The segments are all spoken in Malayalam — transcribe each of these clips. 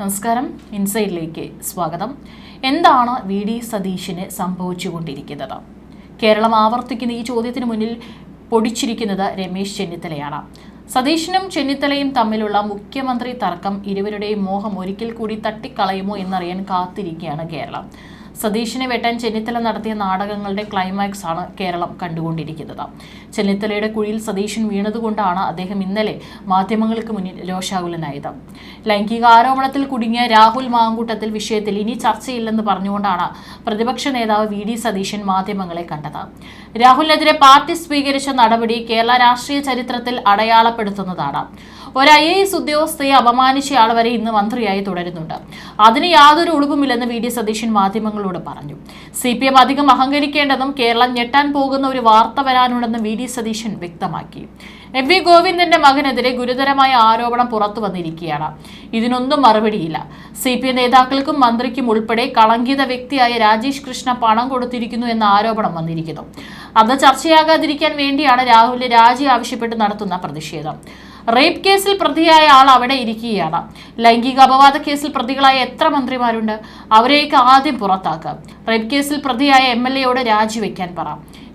നമസ്കാരം. ഇൻസൈഡിലേക്ക് സ്വാഗതം. എന്താണ് വി ഡി സതീഷിന് സംഭവിച്ചുകൊണ്ടിരിക്കുന്നത്? കേരളം ആവർത്തിക്കുന്ന ഈ ചോദ്യത്തിന് മുന്നിൽ പൊടിച്ചിരിക്കുന്നത് രമേശ് ചെന്നിത്തലയാണ്. സതീഷിനും ചെന്നിത്തലയും തമ്മിലുള്ള മുഖ്യമന്ത്രി തർക്കം ഇരുവരുടെയും മോഹം ഒരിക്കൽ കൂടി തട്ടിക്കളയുമോ എന്നറിയാൻ കാത്തിരിക്കുകയാണ് കേരളം. സതീശിനെ വെട്ടാൻ ചെന്നിത്തല നടത്തിയ നാടകങ്ങളുടെ ക്ലൈമാക്സ് ആണ് കേരളം കണ്ടുകൊണ്ടിരിക്കുന്നത്. ചെന്നിത്തലയുടെ കുഴിയിൽ സതീശൻ വീണതുകൊണ്ടാണ് അദ്ദേഹം ഇന്നലെ മാധ്യമങ്ങൾക്ക് മുന്നിൽ രോഷാകുലനായത്. ലൈംഗിക ആരോപണത്തിൽ കുടുങ്ങിയ രാഹുൽ മാങ്കൂട്ടത്തിൽ വിഷയത്തിൽ ഇനി ചർച്ചയില്ലെന്ന് പറഞ്ഞുകൊണ്ടാണ് പ്രതിപക്ഷ നേതാവ് വി ഡി സതീശൻ മാധ്യമങ്ങളെ കണ്ടത്. രാഹുലിനെതിരെ പാർട്ടി സ്വീകരിച്ച നടപടി കേരള രാഷ്ട്രീയ ചരിത്രത്തിൽ അടയാളപ്പെടുത്തുന്നതാണ്. ഒരു ഐ എ എസ് ഉദ്യോഗസ്ഥയെ അപമാനിച്ചയാൾ വരെ ഇന്ന് മന്ത്രിയായി തുടരുന്നുണ്ട്. അതിന് യാതൊരു ഒളിവുമില്ലെന്ന് വി ഡി സതീശൻ മാധ്യമങ്ങളോട് പറഞ്ഞു. സി പി എം അധികം അഹങ്കരിക്കേണ്ടതും കേരളം ഞെട്ടാൻ പോകുന്ന ഒരു വാർത്ത വരാനുണ്ടെന്ന് വി ഡി സതീശൻ വ്യക്തമാക്കി. എം വി ഗോവിന്ദന്റെ മകനെതിരെ ഗുരുതരമായ ആരോപണം പുറത്തു വന്നിരിക്കുകയാണ്. ഇതിനൊന്നും മറുപടിയില്ല. സി പി എം നേതാക്കൾക്കും മന്ത്രിക്കും ഉൾപ്പെടെ കളങ്കിത വ്യക്തിയായ രാജേഷ് കൃഷ്ണ പണം കൊടുത്തിരിക്കുന്നു എന്ന ആരോപണം വന്നിരിക്കുന്നു. അത് ചർച്ചയാകാതിരിക്കാൻ വേണ്ടിയാണ് രാഹുലിന്റെ രാജി ആവശ്യപ്പെട്ട് നടത്തുന്ന പ്രതിഷേധം. റേപ്പ് കേസിൽ പ്രതിയായ ആൾ അവിടെ ഇരിക്കുകയാണ്. ലൈംഗിക അപവാദ കേസിൽ പ്രതികളായ എത്ര മന്ത്രിമാരുണ്ട്? അവരെയൊക്കെ ആദ്യം പുറത്താക്കുക റേപ്പ് കേസിൽ പ്രതിയായ എം എൽ എയോട് രാജിവെക്കാൻ പറ.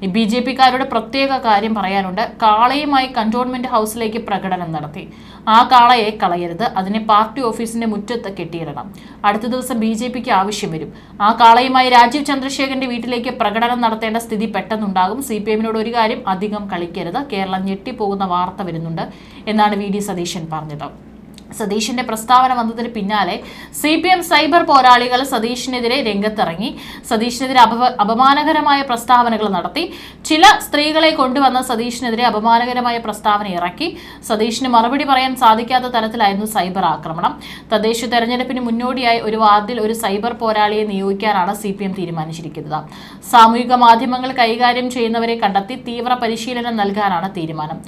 ബി ജെ പിക്കാരുടെ പ്രത്യേക കാര്യം പറയാനുണ്ട്. കാളയുമായി കണ്ടോൺമെന്റ് ഹൗസിലേക്ക് പ്രകടനം നടത്തി. ആ കാളയെ കളയരുത്. അതിനെ പാർട്ടി ഓഫീസിന്റെ മുറ്റത്ത് കെട്ടിയിടണം. അടുത്ത ദിവസം ബി ജെ പിക്ക് ആവശ്യം വരും. ആ കാളയുമായി രാജീവ് ചന്ദ്രശേഖരന്റെ വീട്ടിലേക്ക് പ്രകടനം നടത്തേണ്ട സ്ഥിതി പെട്ടെന്നുണ്ടാകും. സി പി എമ്മിനോട് ഒരു കാര്യം അധികം കളിക്കരുത്. കേരളം ഞെട്ടിപ്പോകുന്ന വാർത്ത വരുന്നുണ്ട് എന്നാണ് വി ഡി സതീശൻ പറഞ്ഞത്. സതീഷിന്റെ പ്രസ്താവന വന്നതിന് പിന്നാലെ സി പി എം സൈബർ പോരാളികൾ സതീഷിനെതിരെ രംഗത്തിറങ്ങി. സതീഷിനെതിരെ അപ അപമാനകരമായ പ്രസ്താവനകൾ നടത്തി. ചില സ്ത്രീകളെ കൊണ്ടുവന്ന സതീഷിനെതിരെ അപമാനകരമായ പ്രസ്താവന ഇറക്കി. സതീഷിന് മറുപടി പറയാൻ സാധിക്കാത്ത തരത്തിലായിരുന്നു സൈബർ ആക്രമണം. തദ്ദേശ തെരഞ്ഞെടുപ്പിന് മുന്നോടിയായി ഒരു വാർഡിൽ ഒരു സൈബർ പോരാളിയെ നിയോഗിക്കാനാണ് സി പി എം തീരുമാനിച്ചിരിക്കുന്നത്. സാമൂഹിക മാധ്യമങ്ങൾ കൈകാര്യം ചെയ്യുന്നവരെ കണ്ടെത്തി തീവ്ര പരിശീലനം നൽകാനാണ് തീരുമാനം.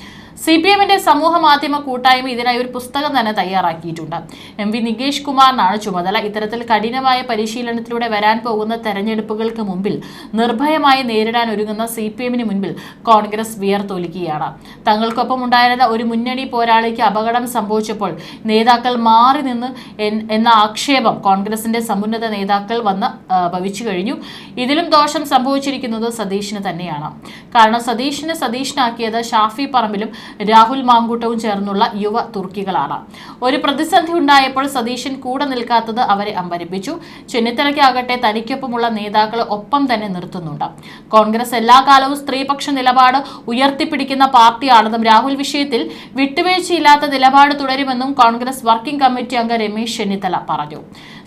സി പി എമ്മിന്റെ സമൂഹ മാധ്യമ കൂട്ടായ്മ ഇതിനായി ഒരു പുസ്തകം തന്നെ തയ്യാറാക്കിയിട്ടുണ്ട്. എം വി നികേഷ് കുമാറിനാണ് ചുമതല. ഇത്തരത്തിൽ കഠിനമായ പരിശീലനത്തിലൂടെ വരാൻ പോകുന്ന തെരഞ്ഞെടുപ്പുകൾക്ക് മുമ്പിൽ നിർഭയമായി നേരിടാൻ ഒരുങ്ങുന്ന സി പി എമ്മിന് മുൻപിൽ കോൺഗ്രസ് വിയർത്തൊലിക്കുകയാണ്. തങ്ങൾക്കൊപ്പം ഉണ്ടായിരുന്ന ഒരു മുന്നണി പോരാളിക്ക് അപകടം സംഭവിച്ചപ്പോൾ നേതാക്കൾ മാറി നിന്ന് എന്ന ആക്ഷേപം കോൺഗ്രസിന്റെ സമുന്നത നേതാക്കൾ വന്ന് ഭവിച്ചു കഴിഞ്ഞു. ഇതിലും ദോഷം സംഭവിച്ചിരിക്കുന്നത് സതീഷിന് തന്നെയാണ്. കാരണം സതീഷിനെ സതീഷിനാക്കിയത് ഷാഫി പറമ്പിലും രാഹുൽ മാങ്കൂട്ടവും ചേർന്നുള്ള യുവ തുർക്കികളാണ്. ഒരു പ്രതിസന്ധി ഉണ്ടായപ്പോൾ സതീശൻ കൂടെ നിൽക്കാത്തത് അവരെ അമ്പരിപ്പിച്ചു ചെന്നിത്തലയ്ക്കാകട്ടെ തനിക്കൊപ്പമുള്ള നേതാക്കൾ ഒപ്പം തന്നെ നിർത്തുന്നുണ്ട്. കോൺഗ്രസ് എല്ലാ കാലവും സ്ത്രീപക്ഷ നിലപാട് ഉയർത്തിപ്പിടിക്കുന്ന പാർട്ടിയാണെന്നും രാഹുൽ വിഷയത്തിൽ വിട്ടുവീഴ്ചയില്ലാത്ത നിലപാട് തുടരുമെന്നും കോൺഗ്രസ് വർക്കിംഗ് കമ്മിറ്റി അംഗം രമേശ് ചെന്നിത്തല പറഞ്ഞു.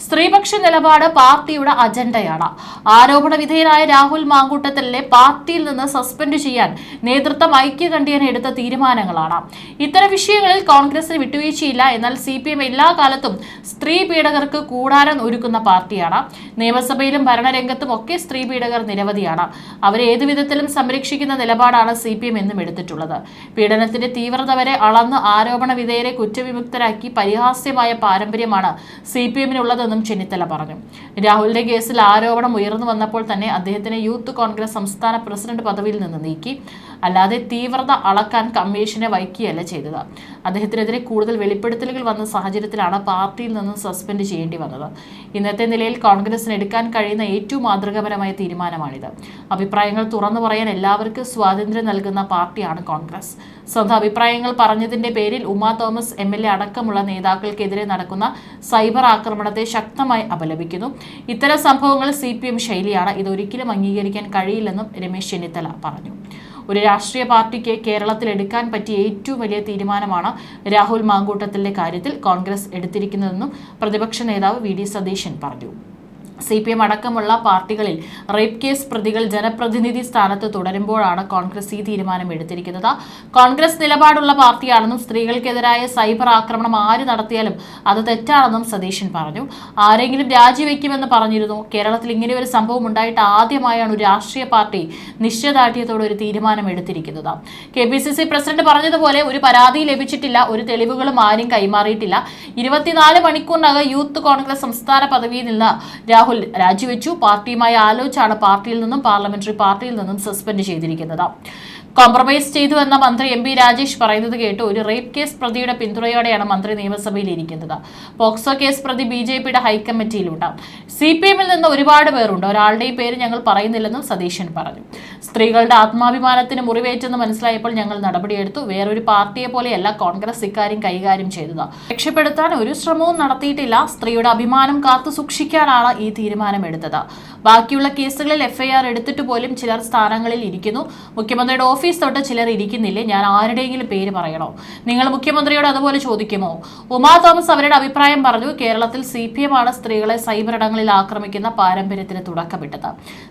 സ്ത്രീപക്ഷ നിലപാട് പാർട്ടിയുടെ അജണ്ടയാണ്. ആരോപണ വിധേയനായ രാഹുൽ മാങ്കൂട്ടത്തിലെ പാർട്ടിയിൽ നിന്ന് സസ്പെൻഡ് ചെയ്യാൻ നേതൃത്വം ഐക്യകണ്ഠ്യേന എടുത്ത തീരുമാനങ്ങളാണ്. ഇത്തരം വിഷയങ്ങളിൽ കോൺഗ്രസിന് വിട്ടുവീഴ്ചയില്ല. എന്നാൽ സി പി എം എല്ലാ കാലത്തും സ്ത്രീ പീഡകർക്ക് കൂടാരം ഒരുക്കുന്ന പാർട്ടിയാണ്. നിയമസഭയിലും ഭരണരംഗത്തും ഒക്കെ സ്ത്രീ പീഡകർ നിരവധിയാണ്. അവരെ ഏതു വിധത്തിലും സംരക്ഷിക്കുന്ന നിലപാടാണ് സി പി എം എന്നും എടുത്തിട്ടുള്ളത്. പീഡനത്തിന്റെ തീവ്രത വരെ അളന്ന് ആരോപണ വിധേയരെ കുറ്റവിമുക്തരാക്കി പരിഹാസ്യമായ പാരമ്പര്യമാണ് സി പി എമ്മിനുള്ളതെന്നും ചെന്നിത്തല പറഞ്ഞു. രാഹുലിന്റെ കേസിൽ ആരോപണം ഉയർന്നു വന്നപ്പോൾ തന്നെ അദ്ദേഹത്തിനെ യൂത്ത് കോൺഗ്രസ് സംസ്ഥാന പ്രസിഡന്റ് പദവിയിൽ നിന്ന് നീക്കി. അല്ലാതെ തീവ്രത അളക്കാൻ കമ്മീഷനെ വയ്ക്കുകയല്ല ചെയ്തത്. അദ്ദേഹത്തിനെതിരെ കൂടുതൽ വെളിപ്പെടുത്തലുകൾ വന്ന സാഹചര്യത്തിലാണ് പാർട്ടിയിൽ നിന്നും സസ്പെൻഡ് ചെയ്യേണ്ടി വന്നത്. ഇന്നത്തെ നിലയിൽ കോൺഗ്രസിന് എടുക്കാൻ കഴിയുന്ന ഏറ്റവും മാതൃകാപരമായ തീരുമാനമാണിത്. അഭിപ്രായങ്ങൾ തുറന്നു പറയാൻ എല്ലാവർക്കും സ്വാതന്ത്ര്യം നൽകുന്ന പാർട്ടിയാണ് കോൺഗ്രസ്. സ്വന്തം അഭിപ്രായങ്ങൾ പറഞ്ഞതിന്റെ പേരിൽ Uma Thomas M L A അടക്കമുള്ള നേതാക്കൾക്കെതിരെ നടക്കുന്ന സൈബർ ആക്രമണത്തെ ശക്തമായി അപലപിക്കുന്നു. ഇത്തരം സംഭവങ്ങൾ സി പി എം ശൈലിയാണ്. ഇതൊരിക്കലും അംഗീകരിക്കാൻ കഴിയില്ലെന്നും രമേശ് ചെന്നിത്തല പറഞ്ഞു. ഒരു രാഷ്ട്രീയ പാർട്ടിക്ക് കേരളത്തിൽ എടുക്കാൻ പറ്റിയ ഏറ്റവും വലിയ തീരുമാനമാണ് രാഹുൽ മാങ്കൂട്ടത്തിലെ കാര്യത്തിൽ കോൺഗ്രസ് എടുത്തിരിക്കുന്നതെന്നും പ്രതിപക്ഷ നേതാവ് വി ഡി സതീശൻ പറഞ്ഞു. സി പി എം അടക്കമുള്ള പാർട്ടികളിൽ റേപ്പ് കേസ് പ്രതികൾ ജനപ്രതിനിധി സ്ഥാനത്ത് തുടരുമ്പോഴാണ് കോൺഗ്രസ് ഈ തീരുമാനം എടുത്തിരിക്കുന്നത്. കോൺഗ്രസ് നിലപാടുള്ള പാർട്ടിയാണെന്നും സ്ത്രീകൾക്കെതിരായ സൈബർ ആക്രമണം ആര് നടത്തിയാലും അത് തെറ്റാണെന്നും സതീശൻ പറഞ്ഞു. ആരെങ്കിലും രാജിവെക്കുമെന്ന് പറഞ്ഞിരുന്നു. കേരളത്തിൽ ഇങ്ങനെ ഒരു സംഭവം ഉണ്ടായിട്ട് ആദ്യമായാണ് ഒരു രാഷ്ട്രീയ പാർട്ടി നിശ്ചയദാർഢ്യത്തോടെ ഒരു തീരുമാനം എടുത്തിരിക്കുന്നത്. K P C C president പറഞ്ഞതുപോലെ ഒരു പരാതി ലഭിച്ചിട്ടില്ല. ഒരു തെളിവുകളും ആരും കൈമാറിയിട്ടില്ല. ഇരുപത്തിനാല് മണിക്കൂറിനകം യൂത്ത് കോൺഗ്രസ് സംസ്ഥാന പദവിയിൽ നിന്ന് രാഹുൽ രാജിവെച്ചു. പാർട്ടിയുമായി ആലോചിച്ചാണ് പാർട്ടിയിൽ നിന്നും പാർലമെന്ററി പാർട്ടിയിൽ നിന്നും സസ്പെൻഡ് ചെയ്തിരിക്കുന്നത്. കോംപ്രമൈസ് ചെയ്തു എന്ന മന്ത്രി എം പി രാജേഷ് പറയുന്നത് കേട്ട് ഒരു റേപ്പ് കേസ് പ്രതിയുടെ പിന്തുണയോടെയാണ് മന്ത്രി നിയമസഭയിൽ ഇരിക്കുന്നത്. പോക്സോ കേസ് പ്രതി ബി ജെ പിയുടെ ഹൈക്കമ്മിറ്റിയിലുണ്ട് സി പി എമ്മിൽ നിന്ന് ഒരുപാട് പേരുണ്ട്. ഒരാളുടെയും പേര് ഞങ്ങൾ പറയുന്നില്ലെന്നും സതീശൻ പറഞ്ഞു. സ്ത്രീകളുടെ ആത്മാഭിമാനത്തിന് മുറിവേറ്റെന്ന് മനസ്സിലായപ്പോൾ ഞങ്ങൾ നടപടിയെടുത്തു. വേറൊരു പാർട്ടിയെ പോലെയല്ല കോൺഗ്രസ് ഇക്കാര്യം കൈകാര്യം ചെയ്തത്. രക്ഷപ്പെടുത്താൻ ഒരു ശ്രമവും നടത്തിയിട്ടില്ല. സ്ത്രീയുടെ അഭിമാനം കാത്തു സൂക്ഷിക്കാനാണ് ഈ തീരുമാനമെടുത്തത്. ബാക്കിയുള്ള കേസുകളിൽ എഫ്ഐആർ എടുത്തിട്ട് പോലും ചിലർ സ്ഥാനങ്ങളിൽ ഇരിക്കുന്നു. മുഖ്യമന്ത്രിയുടെ തൊട്ട് ചിലർ ഇരിക്കുന്നില്ലേ? ഞാൻ ആരുടെയെങ്കിലും പേര് പറയണോ? നിങ്ങൾ മുഖ്യമന്ത്രിയോട് അതുപോലെ ചോദിക്കുമോ? ഉമാ തോമസ് അവരുടെ അഭിപ്രായം പറഞ്ഞു. കേരളത്തിൽ സി പി എം ആണ് സ്ത്രീകളെ സൈബർ ഇടങ്ങളിൽ ആക്രമിക്കുന്ന പാരമ്പര്യത്തിന് തുടക്കമിട്ടത്.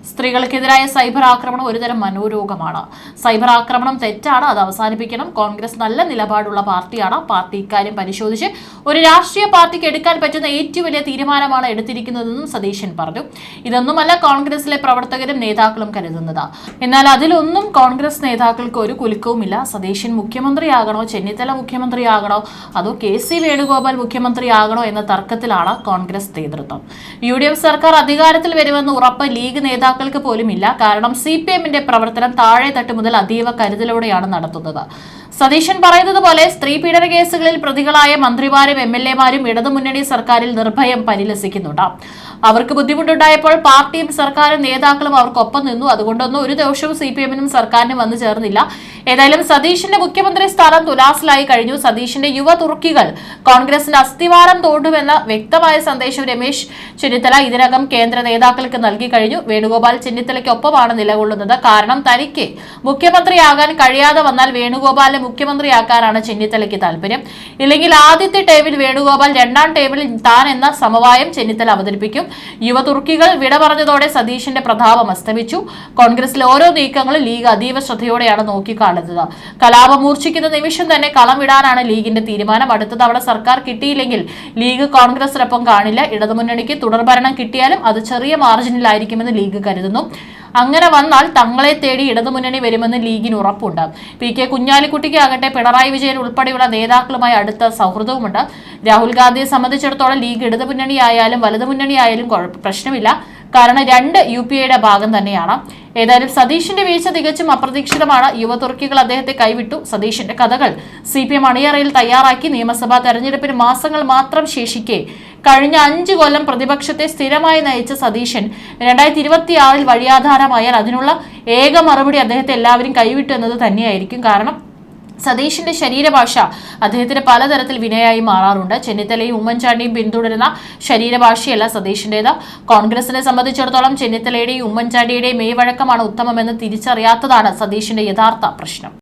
സ്ത്രീകൾക്കെതിരായ സൈബർ ആക്രമണം ഒരുതരം മനോരോഗമാണ്. സൈബർ ആക്രമണം തെറ്റാണ് അത് അവസാനിപ്പിക്കണം. കോൺഗ്രസ് നല്ല നിലപാടുള്ള പാർട്ടിയാണ്. പാർട്ടി ഇക്കാര്യം പരിശോധിച്ച് ഒരു രാഷ്ട്രീയ പാർട്ടിക്ക് എടുക്കാൻ പറ്റുന്ന ഏറ്റവും വലിയ തീരുമാനമാണ് എടുത്തിരിക്കുന്നതെന്നും സതീശൻ പറഞ്ഞു. ഇതൊന്നുമല്ല കോൺഗ്രസിലെ പ്രവർത്തകരും നേതാക്കളും കരുതുന്നത്. എന്നാൽ അതിലൊന്നും കോൺഗ്രസ് നേതാക്കൾക്ക് ഒരു കുലുക്കവുമില്ല. സതീശൻ മുഖ്യമന്ത്രിയാകണോ? ചെന്നിത്തല മുഖ്യമന്ത്രിയാകണോ? അതോ കെ സി വേണുഗോപാൽ മുഖ്യമന്ത്രിയാകണോ എന്ന തർക്കത്തിലാണ് കോൺഗ്രസ് നേതൃത്വം. യു ഡി എഫ് സർക്കാർ അധികാരത്തിൽ വരുമെന്ന് ഉറപ്പ് ലീഗ് നേതാക്കൾക്ക് പോലുമില്ല. കാരണം സി പി എമ്മിന്റെ പ്രവർത്തനം താഴെ തട്ട് മുതൽ അതീവ കരുതലോടെയാണ് നടത്തുന്നത്. സതീശൻ പറയുന്നത് പോലെ സ്ത്രീ പീഡന കേസുകളിൽ പ്രതികളായ മന്ത്രിമാരും എം എൽ എമാരും ഇടതുമുന്നണി സർക്കാരിൽ നിർഭയം പരിലസിക്കുന്നുണ്ട്. അവർക്ക് ബുദ്ധിമുട്ടുണ്ടായപ്പോൾ പാർട്ടിയും സർക്കാരും നേതാക്കളും അവർക്കൊപ്പം നിന്നു. അതുകൊണ്ടൊന്നും ഒരു ദോഷവും സി പി എമ്മിനും സർക്കാരിനും വന്നു ചേർന്നില്ല. ഏതായാലും സതീഷിന്റെ മുഖ്യമന്ത്രി സ്ഥാനം തുലാസിലായി കഴിഞ്ഞു. സതീഷിന്റെ യുവ തുർക്കികൾ കോൺഗ്രസിന്റെ അസ്ഥിവാരം തോണ്ടുമെന്ന വ്യക്തമായ സന്ദേശം രമേശ് ചെന്നിത്തല ഇതിനകം കേന്ദ്ര നേതാക്കൾക്ക് നൽകി കഴിഞ്ഞു. വേണുഗോപാൽ ചെന്നിത്തലയ്ക്കൊപ്പമാണ് നിലകൊള്ളുന്നത്. കാരണം തനിക്ക് മുഖ്യമന്ത്രിയാകാൻ കഴിയാതെ വന്നാൽ വേണുഗോപാലിനെ മുഖ്യമന്ത്രിയാക്കാനാണ് ചെന്നിത്തലയ്ക്ക് താല്പര്യം ഇല്ലെങ്കിൽ ആദ്യത്തെ ടേമിൽ വേണുഗോപാൽ രണ്ടാം ടേമിൽ താൻ എന്ന സമവായം ചെന്നിത്തല അവതരിപ്പിക്കും. യുവ തുർക്കികൾ വിട പറഞ്ഞതോടെ സതീഷിന്റെ പ്രതാപം അസ്തമിച്ചു. കോൺഗ്രസിലെ ഓരോ നീക്കങ്ങളും ലീഗ് അതീവ ശ്രദ്ധയോടെയാണ് നോക്കിക്കാണുന്നത്. കലാപം മൂർച്ഛിക്കുന്ന നിമിഷം തന്നെ കളം വിടാനാണ് ലീഗിന്റെ തീരുമാനം. അടുത്ത തവണ സർക്കാർ കിട്ടിയില്ലെങ്കിൽ ലീഗ് കോൺഗ്രസിനൊപ്പം കാണില്ല. ഇടതുമുന്നണിക്ക് തുടർഭരണം കിട്ടിയാലും അത് ചെറിയ മാർജിനിലായിരിക്കുമെന്ന് ലീഗ് കരുതുന്നു. അങ്ങനെ വന്നാൽ തങ്ങളെ തേടി ഇടതുമുന്നണി വരുമെന്ന് ലീഗിന് ഉറപ്പുണ്ട്. പി കെ കുഞ്ഞാലിക്കുട്ടിക്ക് ആകട്ടെ പിണറായി വിജയൻ ഉൾപ്പെടെയുള്ള നേതാക്കളുമായി അടുത്ത സൗഹൃദവുമുണ്ട്. രാഹുൽ ഗാന്ധിയെ സംബന്ധിച്ചിടത്തോളം ലീഗ് ഇടതുമുന്നണി ആയാലും വലതുമുന്നണി ആയാലും പ്രശ്നമില്ല. കാരണം രണ്ട് യു പി എയുടെ ഭാഗം തന്നെയാണ്. ഏതായാലും സതീഷിന്റെ വീഴ്ച തികച്ചും അപ്രതീക്ഷിതമാണ്. യുവതുർക്കികൾ അദ്ദേഹത്തെ കൈവിട്ടു. സതീഷിന്റെ കഥകൾ സി പി എം അണിയറയിൽ തയ്യാറാക്കി. നിയമസഭാ തെരഞ്ഞെടുപ്പിന് മാസങ്ങൾ മാത്രം ശേഷിക്കെ കഴിഞ്ഞ അഞ്ച് കൊല്ലം പ്രതിപക്ഷത്തെ സ്ഥിരമായി നയിച്ച സതീശൻ രണ്ടായിരത്തി ഇരുപത്തിയാറിൽ വഴിയാധാരമായാൽ അതിനുള്ള ഏക മറുപടി അദ്ദേഹത്തെ എല്ലാവരും കൈവിട്ടു എന്നത് തന്നെയായിരിക്കും. കാരണം സതീഷിന്റെ ശരീരഭാഷ അദ്ദേഹത്തിന് പലതരത്തിൽ വിനയായി മാറാറുണ്ട്. ചെന്നിത്തലയും ഉമ്മൻചാണ്ടിയും പിന്തുടരുന്ന ശരീരഭാഷയല്ല സതീഷിന്റേത്. കോൺഗ്രസിനെ സംബന്ധിച്ചിടത്തോളം ചെന്നിത്തലയുടെയും ഉമ്മൻചാണ്ടിയുടെയും മേവഴക്കമാണ് ഉത്തമമെന്ന് തിരിച്ചറിയാത്തതാണ് സതീഷിന്റെ യഥാർത്ഥ പ്രശ്നം.